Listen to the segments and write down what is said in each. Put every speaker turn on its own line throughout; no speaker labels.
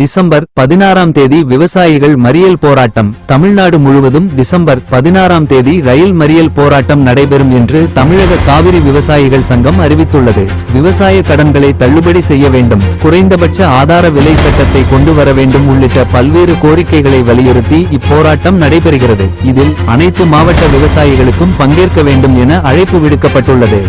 December பதினாறாம் தேதி விவசாயிகள் மறியல் போராட்டம். தமிழ்நாடு முழுவதும் டிசம்பர் பதினாறாம் தேதி ரயில் மறியல் போராட்டம் நடைபெறும் என்று தமிழக காவிரி விவசாயிகள் சங்கம் அறிவித்துள்ளது. விவசாய கடன்களை தள்ளுபடி செய்ய வேண்டும். குறைந்தபட்ச ஆதார விலை சட்டத்தை கொண்டு வர வேண்டும் உள்ளிட்ட பல்வேறு கோரிக்கைகளை வலியுறுத்தி இப்போராட்டம் நடைபெறுகிறது. இதில் அனைத்து மாவட்ட விவசாயிகளுக்கும் பங்கேற்க வேண்டும் என அழைப்பு விடுக்கப்பட்டுள்ளது.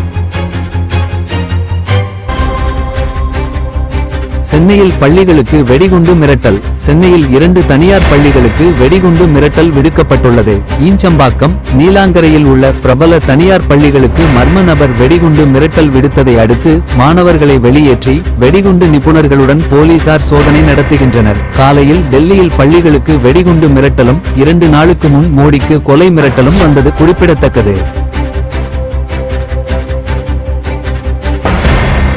சென்னையில் பள்ளிகளுக்கு வெடிகுண்டு மிரட்டல். சென்னையில் இரண்டு தனியார் பள்ளிகளுக்கு வெடிகுண்டு மிரட்டல் விடுக்கப்பட்டுள்ளது. ஈஞ்சம்பாக்கம் நீலாங்கரையில் உள்ள பிரபல தனியார் பள்ளிகளுக்கு மர்ம நபர் வெடிகுண்டு மிரட்டல் விடுத்ததை அடுத்து மாணவர்களை வெளியேற்றி வெடிகுண்டு நிபுணர்களுடன் போலீசார் சோதனை நடத்துகின்றனர். காலையில் டெல்லியில் பள்ளிகளுக்கு வெடிகுண்டு மிரட்டலும் இரண்டு நாளுக்கு முன் மோடிக்கு கொலை மிரட்டலும் வந்தது குறிப்பிடத்தக்கது.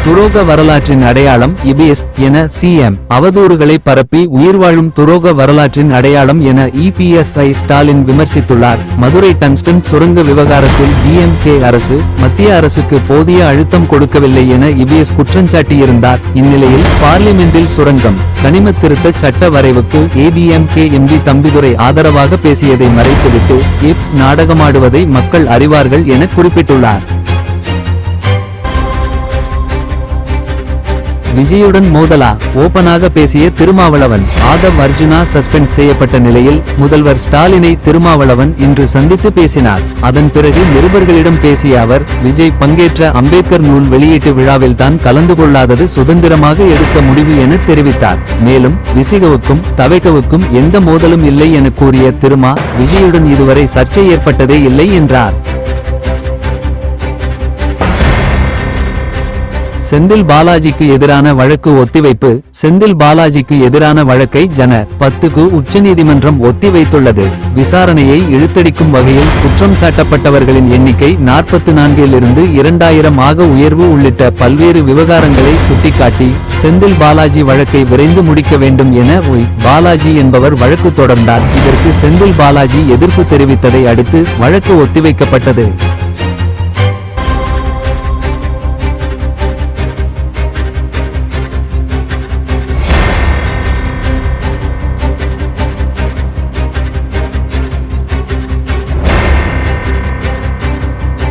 துரோக வரலாற்றின் அடையாளம் இபிஎஸ் என சிஎம். அவதூறுகளை பரப்பி உயிர் வாழும் துரோக வரலாற்றின் அடையாளம் என இபிஎஸ்ஐ ஸ்டாலின் விமர்சித்துள்ளார். மதுரை டங்ஸ்டன் சுரங்க விவகாரத்தில் டிஎம்கே அரசு மத்திய அரசுக்கு போதிய அழுத்தம் கொடுக்கவில்லை என இபிஎஸ் குற்றஞ்சாட்டியிருந்தார் இந்நிலையில் பார்லிமெண்டில் சுரங்கம் கனிம திருத்த சட்ட வரைவுக்கு ஏடிஎம்கே எம்பி தம்பிதுரை ஆதரவாக பேசியதை மறைத்துவிட்டு இப்ஸ் நாடகமாடுவதை மக்கள் அறிவார்கள் என குறிப்பிட்டுள்ளார். விஜயுடன் மோதலா ஓபனாக பேசிய திருமாவளவன். ஆதவ் அர்ஜுனா சஸ்பெண்ட் செய்யப்பட்ட நிலையில் முதல்வர் ஸ்டாலினை திருமாவளவன் இன்று சந்தித்து பேசினார். அதன் பிறகு நிருபர்களிடம் பேசிய அவர் விஜய் பங்கேற்ற அம்பேத்கர் நூல் வெளியீட்டு விழாவில் தான் கலந்து கொள்ளாதது சுதந்திரமாக எடுத்த முடிவு என தெரிவித்தார். மேலும் விசிகவுக்கும் தவைகவுக்கும் எந்த மோதலும் இல்லை என கூறிய திருமா விஜயுடன் இதுவரை சர்ச்சை ஏற்பட்டதே இல்லை என்றார். செந்தில் பாலாஜிக்கு எதிரான வழக்கு ஒத்திவைப்பு செந்தில் பாலாஜிக்கு எதிரான வழக்கை ஜன பத்துக்கு உச்சநீதிமன்றம் ஒத்திவைத்துள்ளது. விசாரணையை இழுத்தடிக்கும் வகையில் குற்றம் சாட்டப்பட்டவர்களின் எண்ணிக்கை நாற்பத்து நான்கிலிருந்து இரண்டாயிரம் ஆக உயர்வு உள்ளிட்ட பல்வேறு விவகாரங்களை சுட்டிக்காட்டி செந்தில் பாலாஜி வழக்கை விரைந்து முடிக்க வேண்டும் என ஒய் பாலாஜி என்பவர் வழக்கு தொடர்ந்தார். இதற்கு செந்தில் பாலாஜி எதிர்ப்பு தெரிவித்ததை அடுத்து வழக்கு ஒத்திவைக்கப்பட்டது.